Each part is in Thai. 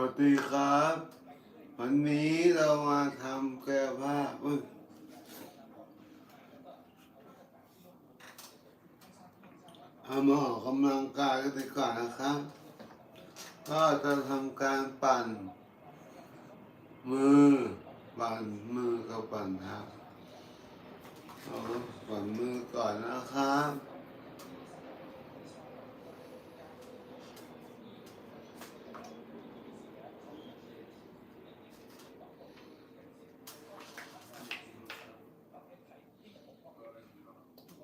สวัสดีครับ วันนี้เรามาทำแก้ผ้าเอามาออกกำลังกายกันดีกว่านะครับ ก็จะทำการปั่น มือ ปั่นมือกับปั่นเท้าปั่นมือก่อนนะครับ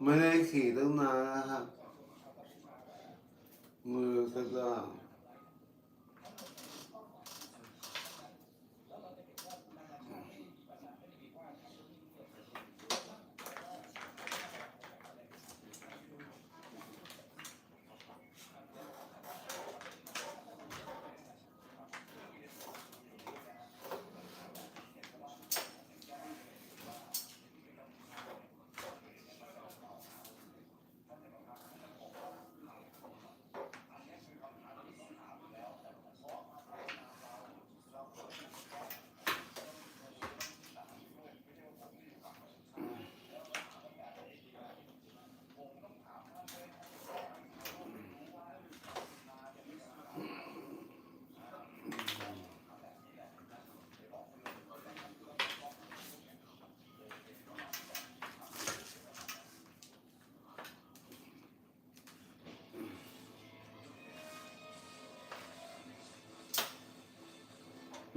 ไม่ได้ขี่ตั้งนานนะครับมือก็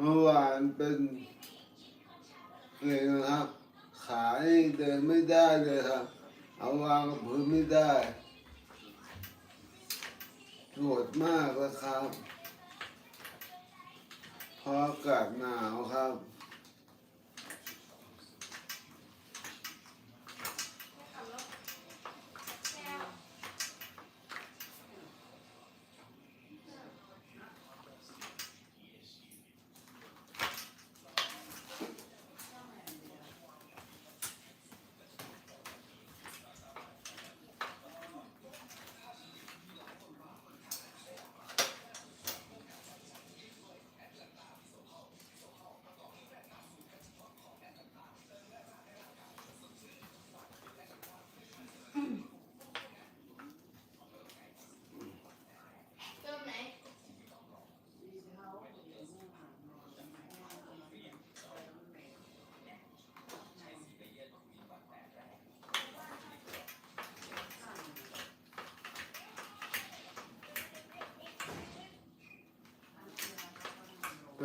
เมื่อวานเป็นเกร็งนะครับ ขาเดินไม่ได้เลยครับ เอาวางกับพื้นไม่ได้ปวดมากเลยครับ เพราะอากาศหนาวครับ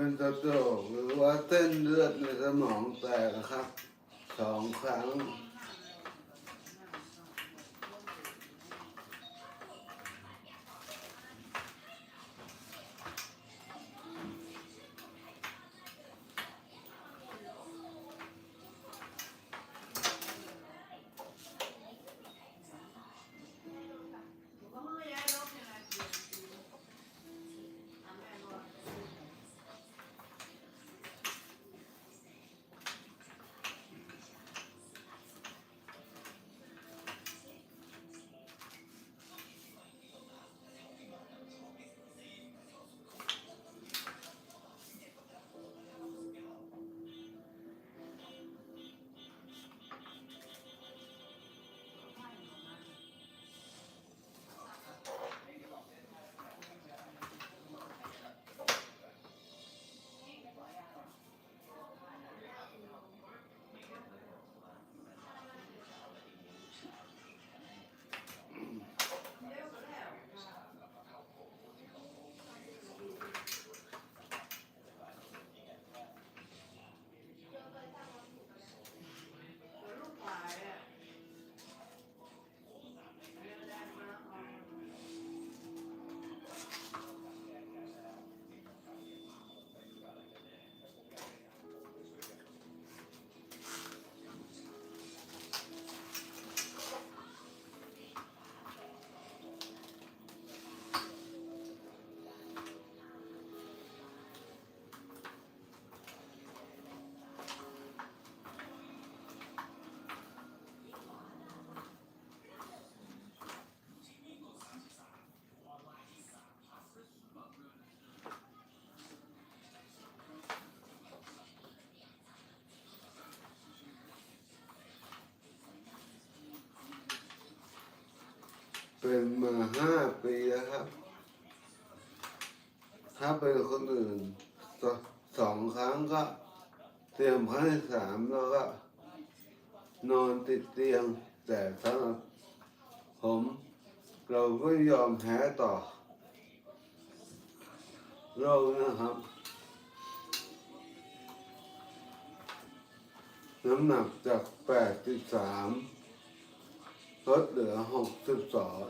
เป็นตะโตกหรือว่าเส้นเลือดในสมองแตกครับสองครั้ง เป็นมาห้าปีแล้วครับ ถ้าเป็นคนอื่นสสองครั้งก็เตรียมครั้งที่สามแล้วก็ นอนติดเตียง แต่สำหรับผม เราไม่ยอมแพ้ต่อโรคนะครับ น้ำหนักจากแปดสิบสาม ลดเหลือหกสิบสอง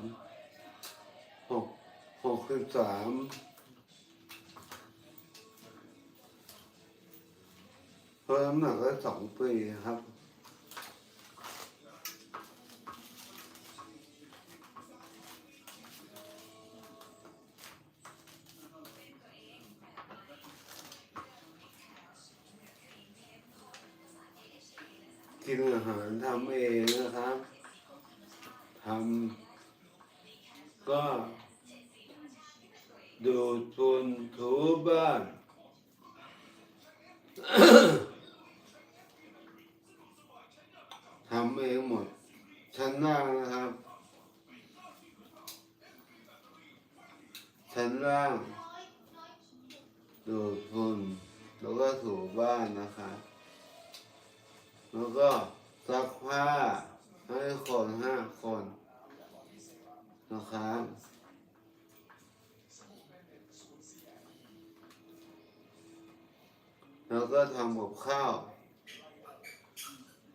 หกหกสิบสามเพิ่มหนักได้สองปีครับกินอาหารทำเองนะ ทำก็ดูดฝุ่นถูบ้านทำเองหมดชั้นล่างนะครับชั้นล่างดูดฝุ่นแล้วก็ถูบ้านนะครับแล้วก็ซักผ้า ให้คนห้าคนนะครับแล้วก็ทำกับข้าว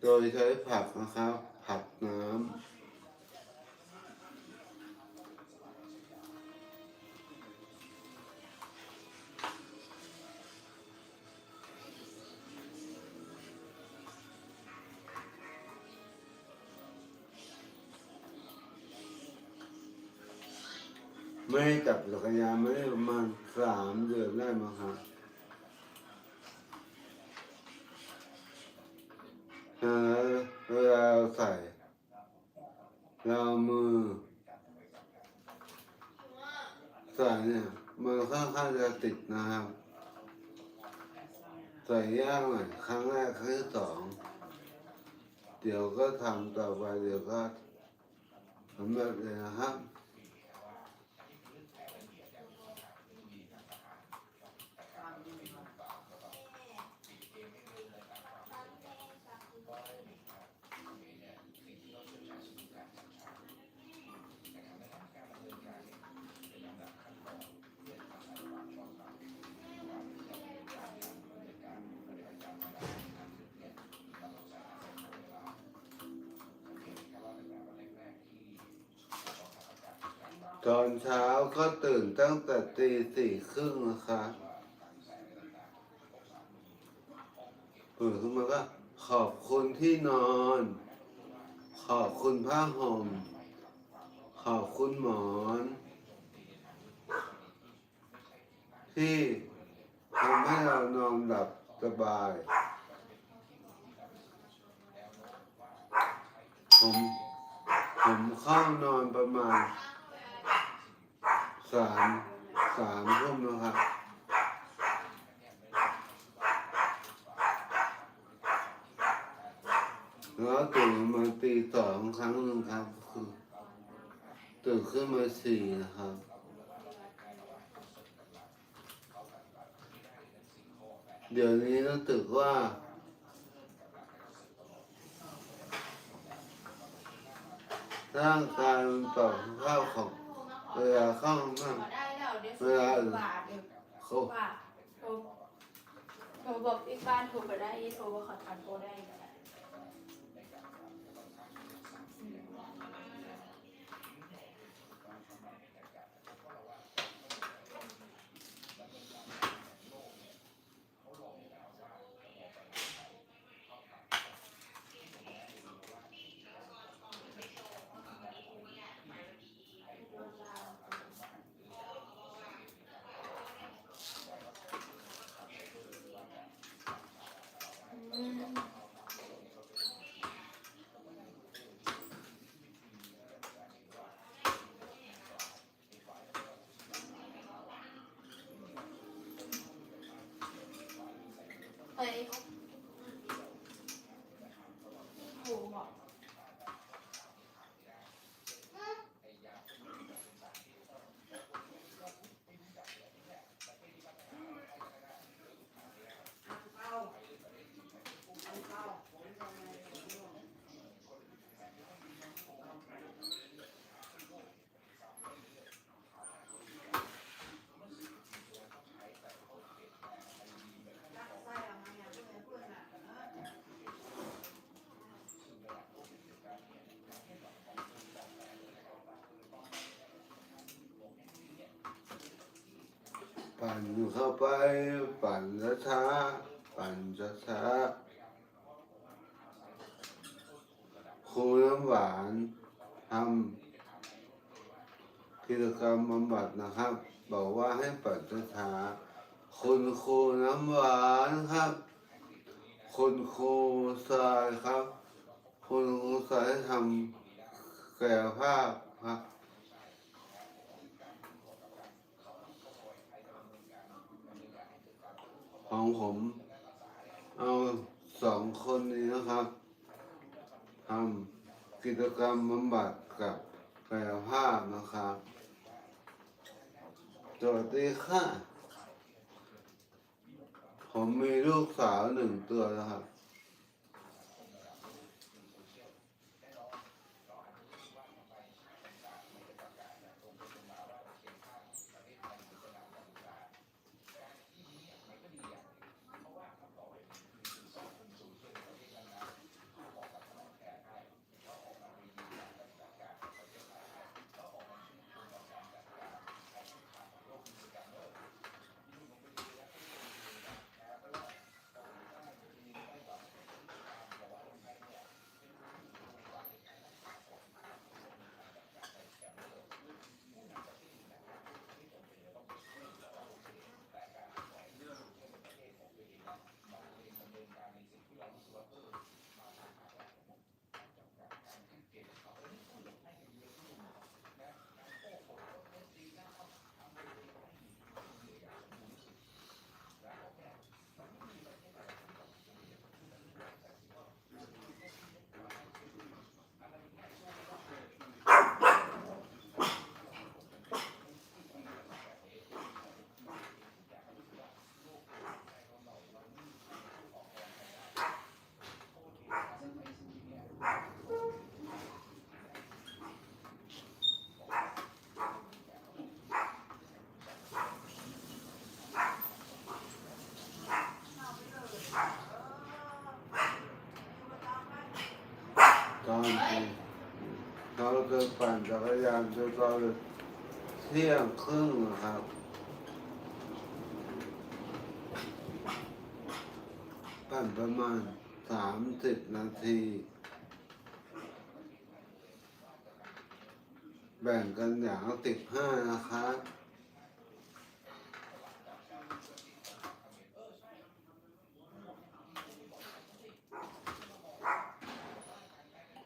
โดยใช้ผักนะครับ ผักน้ำ ไม่ได้ประมาณสามเดือนได้มั้งครับเออเวลาเราใส่เรามือใส่เนี่ยมือค่อนข้างจะติดนะครับ ใส่ยากหน่อยครั้งแรกครั้งที่สองเดี๋ยวก็ทำต่อไปเดี๋ยวก็สำเร็จเลยนะครับ ตอนเช้าก็ตื่นตั้งแต่ตีสี่ครึ่งนะครับตื่นขึ้นมาก็ขอบคุณที่นอน ขอบคุณผ้าห่ม ขอบคุณหมอน ที่ทำให้เรานอนหลับสบาย ผม ผมเข้านอนประมาณ สามสามทุ่มแล้วครับแล้วตื่นมาตีสองครั้งหนึ่งครับคือตื่นขึ้นมาสี่นะครับเดี๋ยวนี้รู้สึกว่า ร่างกายมันตอบข้าวของ เวลาเข้าห้องน้ได้แล้วเดี๋ยวเวลาสิบบาทเดี๋ยวำเขาบาทโทรโทรบอกอีกบ้านโทรไปได้โทรว่าขอทานโทรได้ เปั่นเข้าไป ปั่นช้าปั่นช้าครูน้ำหวานทำกิจกรรมบำบัดนะครับ บอกว่าให้ปั่นช้าคุณครูน้ำหวานครับคุณครูสายครับ คุณครูสายทำกายภาพครับ ของผม เอาสองคนนี้นะครับทำกิจกรรมบำบัดกับกายภาพนะครับสวัสดีค่ะ ผมมีลูกสาวหนึ่งตัวนะครับ ตอนเที่ยงครึ่งนะครับ ปั่นประมาณสามสิบนาที แบ่งกันอย่างสิบห้านะครับ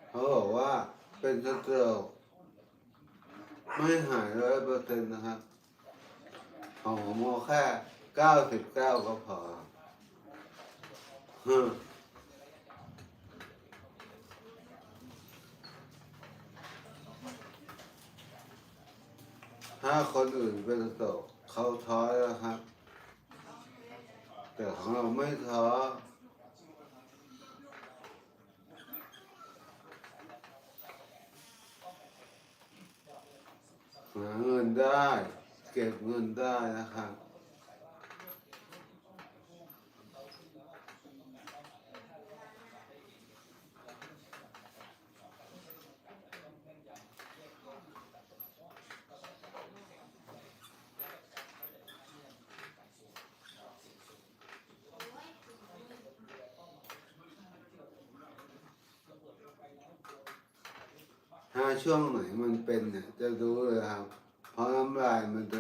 เขาบอกว่าเป็นสโตรก ไม่หายร้อยเปอร์เซ็นต์นะครับของผมเอาแค่เก้าสิบเก้าก็พอฮึถ้าคนอื่นเป็นโตกเขาท้อแล้วครับ แต่ของเราไม่ท้อ หาเงินได้ เก็บเงินได้นะครับถ้าช่วงไหนมันเป็นเนี่ยจะรู้เลยครับ เพราะน้ำลายมันจะ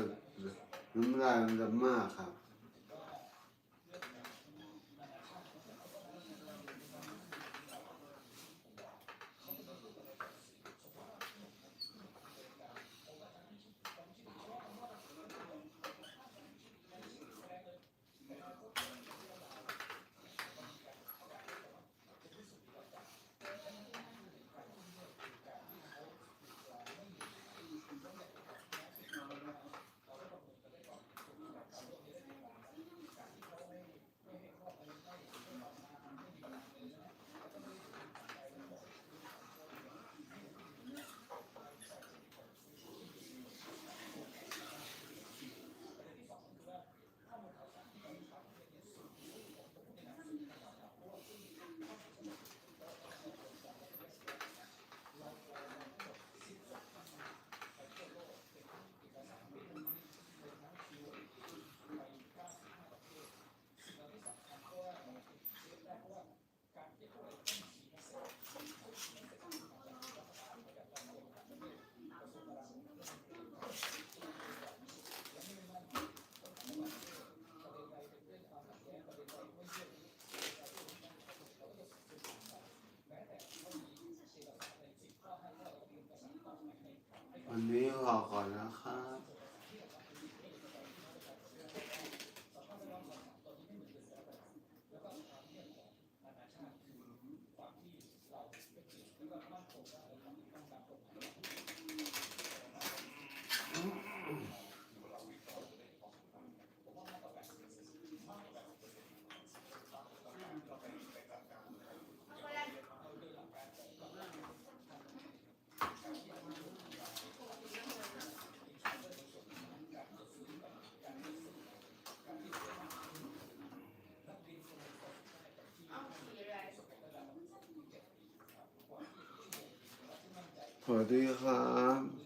น้ำลายมันจะมากครับ 好好 วัสดีครับ